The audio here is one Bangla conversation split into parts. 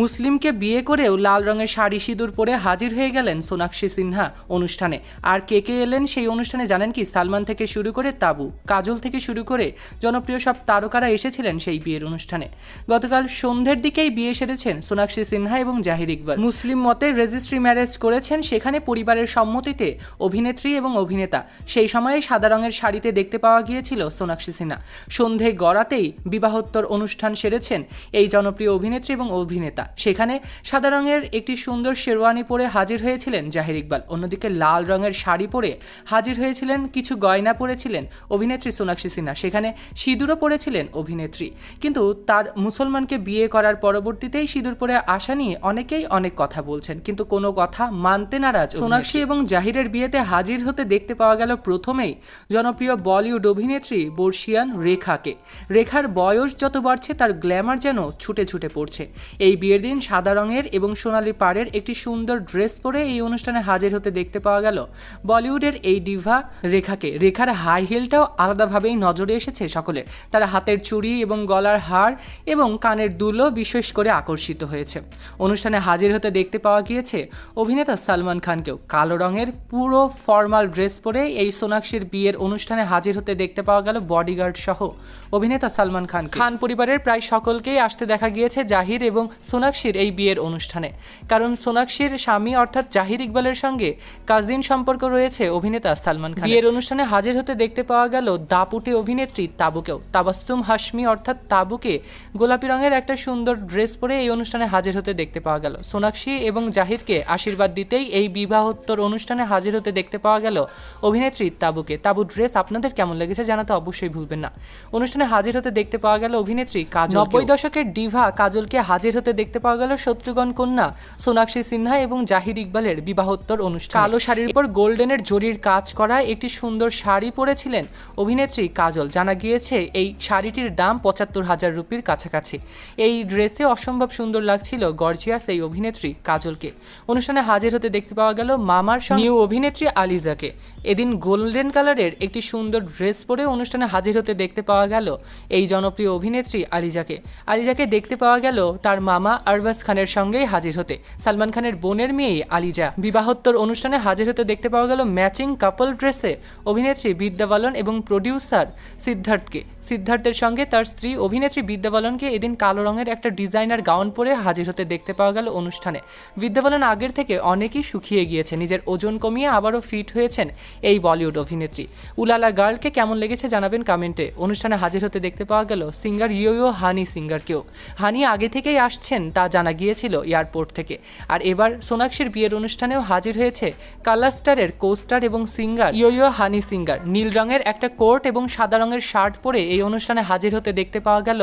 মুসলিমকে বিয়ে করেও লাল রঙের শাড়ি সিঁদুর পরে হাজির হয়ে গেলেন সোনাক্ষী সিনহা অনুষ্ঠানে। আর কে কে এলেন সেই অনুষ্ঠানে জানেন কি, সালমান থেকে শুরু করে তাবু, কাজল থেকে শুরু করে জনপ্রিয় সব তারকারা এসেছিলেন সেই বিয়ের অনুষ্ঠানে। গতকাল সন্ধ্যের দিকেই বিয়ে সেরেছেন সোনাক্ষী সিনহা এবং জাহির ইকবাল। মুসলিম মতে রেজিস্ট্রি ম্যারেজ করেছেন সেখানে পরিবারের সম্মতিতে অভিনেত্রী এবং অভিনেতা। সেই সময়ে সাদা রঙের শাড়িতে দেখতে পাওয়া গিয়েছিল সোনাক্ষী সিনহা। সন্ধে গড়াতেই বিবাহোত্তর অনুষ্ঠান সেরেছেন এই জনপ্রিয় অভিনেত্রী এবং অভিনেতা। সেখানে সাদা রঙের একটি সুন্দর শেরওয়ানি পরে হাজির হয়েছিলেন জাহির ইকবাল। অন্যদিকে লাল রঙের শাড়ি পরে হাজির হয়েছিলেন কিছু গয়না পরেছিলেন অভিনেত্রী সোনাক্ষী সিনহা। সেখানে সিঁদুরও পরেছিলেন অভিনেত্রী। কিন্তু তার মুসলমানকে বিয়ে করার পরবর্তীতেই সিঁদুর পরে আসা নিয়ে অনেকেই অনেক কথা বলছেন। কিন্তু কোনো কথা মানতে নারাজ সোনাক্ষী এবং জাহিরের বিয়েতে হাজির হতে দেখতে পাওয়া গেল প্রথমেই জনপ্রিয় বলিউড অভিনেত্রী বর্ষিয়ান রেখাকে। রেখার বয়স যত বাড়ছে, তার গ্ল্যামার যেন ছুটে ছুটে পড়ছে। এই বিয়ের দিন সাদা রঙের এবং সোনালি পাড়ের একটি সুন্দর ড্রেস পরে এই অনুষ্ঠানে হাজির হতে দেখতে পাওয়া গেল। বলিউডের এই ডিভা রেখাকে। রেখার হাই হিলটাও আলাদাভাবেই নজরে এসেছে সকলের। তার হাতের চুড়ি এবং গলার হার এবং কানের দুলও বিশেষ করে আকর্ষিত হয়েছে। অনুষ্ঠানে হাজির হতে দেখতে পাওয়া গিয়েছে অভিনেতা সালমান খানকেও। কালো রঙের পুরো ফর্মাল ড্রেস পরে এই সোনাক্ষীর বিয়ের অনুষ্ঠানে হাজির হতে দেখতে পাওয়া গেল বডিগার্ড সহ। অভিনেতা সালমান খান খান পরিবারের প্রায় সকলকেই আসতে দেখা গিয়েছে জাহির এবং সোনাক্ষীর এই বিয়ের অনুষ্ঠানে। কারণ সোনাক্ষীর স্বামী অর্থাৎ জাহির ইকবালের সঙ্গে কাজিন সম্পর্ক রয়েছে অভিনেতা সালমান খান বিয়ের অনুষ্ঠানে হাজির হতে দেখতে পাওয়া গেল দাপুটে অভিনেত্রী তাবুকেও তাবাস্সুম হাসমি অর্থাৎ তাবুকে গোলাপি রঙের একটা সুন্দর ড্রেস পরে এই অনুষ্ঠানে হাজির হতে দেখতে পাওয়া গেল। সোনাক্ষী এবং জাহিরকে আশীর্বাদ দিতেই এই বিবাহোত্তর অনুষ্ঠানে হাজির হতে দেখতে পাওয়া গেল অভিনেত্রী তাবুকে। তাবু ড্রেস আপনাদের কেমন লেগেছে জানাতে অবশ্যই ভুলবেন না। অনুষ্ঠানে হাজির হতে দেখতে পাওয়া গেল অভিনেত্রী কাজল নব্বই দশকের ডিভা কাজলকে হাজির হতে দেখতে পাওয়া গেল শত্রুঘ্ন কন্যা, সোনাক্ষী সিনহা এবং জাহির ইকবালের বিবাহোত্তর অনুষ্ঠান। কালো শাড়ির উপর গোল্ডেনের জরির কাজ করা একটি সুন্দর শাড়ি পরেছিলেন অভিনেত্রী কাজল। জানা গিয়েছে, এই শাড়িটির দাম পঁচাত্তর হাজার রুপির কাছাকাছি। এই ড্রেসে অসম্ভব সুন্দর লাগছিল গর্জিয়াস এই অভিনেত্রী কাজলকে। অনুষ্ঠানে হাজির হতে দেখতে পাওয়া গেল মামার নিউ অভিনেত্রী আলিজাকে। এদিন গোল্ডেন কালারের একটি সুন্দর ড্রেস পরে অনুষ্ঠানে হাজির হতে দেখতে পাওয়া গেল এই জনপ্রিয় অভিনেত্রী আলিজাকে। আলিজাকে দেখতে পাওয়া গেল তার মামা আরবাজ খানের সঙ্গেই হাজির হতে। সালমান খানের বোনের মেয়ে আলিজা। বিবাহোত্তর অনুষ্ঠানে হাজির হতে দেখতে পাওয়া গেল ম্যাচিং কাপল ড্রেসে অভিনেত্রী বিদ্যা বালন এবং প্রডিউসার সিদ্ধার্থকে। সিদ্ধার্থের সঙ্গে তার স্ত্রী অভিনেত্রী বিদ্যা বালনকে এদিন কালো রঙের একটা ডিজাইনার গাউন পরে হাজির হতে দেখতে পাওয়া গেল অনুষ্ঠানে। বিদ্যা বালন আগের থেকে অনেকেই শুকিয়ে গিয়েছে। নিজের ওজন কমিয়ে আবারও ফিট হয়েছেন এই বলিউড অভিনেত্রী। উলালা গার্লকে কেমন লেগেছে জানাবেন কমেন্টে। অনুষ্ঠানে হাজির হতে দেখতে পাওয়া গেল সিঙ্গার ইয়ো হানি সিঙ্গারকেও। হানি আগে থেকেই আসছেন তা জানা গিয়েছিল এয়ারপোর্ট থেকে। আর এবার সোনাক্ষীর বিয়ের অনুষ্ঠানেও হাজির হয়েছে কালাস্টারের কোস্টার এবং সিঙ্গার ইয়ো হানি সিঙ্গার। নীল রঙের একটা কোট এবং সাদা রঙের শার্ট পরে এই অনুষ্ঠানে হাজির হতে দেখতে পাওয়া গেল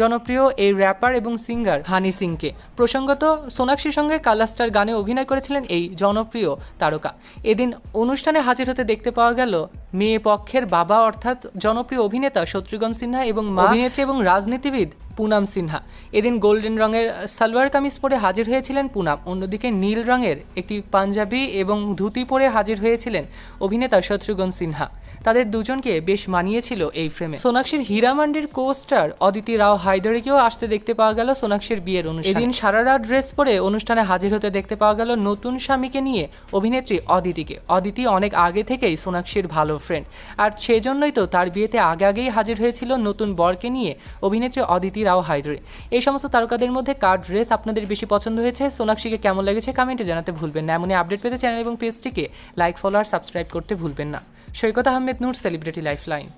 জনপ্রিয় এই র্যাপার এবং সিঙ্গার হানি সিংকে। প্রসঙ্গত, সোনাক্ষীর সঙ্গে কালাস্টার গানে অভিনয় করেছিলেন এই জনপ্রিয় তারকা। এদিন অনুষ্ঠানে হাজির হতে দেখতে পাওয়া গেল মেয়ে পক্ষের বাবা অর্থাৎ জনপ্রিয় অভিনেতা শত্রুঘ্ন সিনহা এবং মা অভিনেত্রী এবং রাজনীতিবিদ পুনাম সিনহা। এদিন গোল্ডেন রঙের সালোয়ার কামিজ পরে হাজির হয়েছিলেন পুনাম। অন্যদিকে নীল রঙের একটি পাঞ্জাবি এবং ধুতি পরে হাজির হয়েছিলেন অভিনেতা শত্রুঘ্ন সিনহা। তাদের দুজনকে বেশ মানিয়েছিল এই ফ্রেমে। সোনাক্ষীর হীরামান্ডির কোস্টার অদিতি রাও হায়দারিকেও আসতে দেখতে পাওয়া গেল সোনাক্ষীর বিয়ের অনুষ্ঠানে। এদিন সারারা ড্রেস পরে অনুষ্ঠানে হাজির হতে দেখতে পাওয়া গেল নতুন স্বামীকে নিয়ে অভিনেত্রী অদিতিকে। অদিতি অনেক আগে থেকেই সোনাক্ষীর ভালো ফ্রেন্ড আর সেজন্যই তো তার বিয়েতে আগে আগেই হাজির হয়েছিল নতুন বরকে নিয়ে অভিনেত্রী অদিতি রাও হায়দরে। এই সমস্ত তারকাদের মধ্যে কার ড্রেস আপনাদের বেশি পছন্দ হয়েছে? সোনাক্ষীকে কেমন লেগেছে কমেন্টে জানাতে ভুলবেন না। এমনই আপডেট পেতে চ্যানেল এবং পেজটিকে লাইক ফলো আর সাবস্ক্রাইব করতে ভুলবেন না। Saikat Ahmed Noor celebrity life line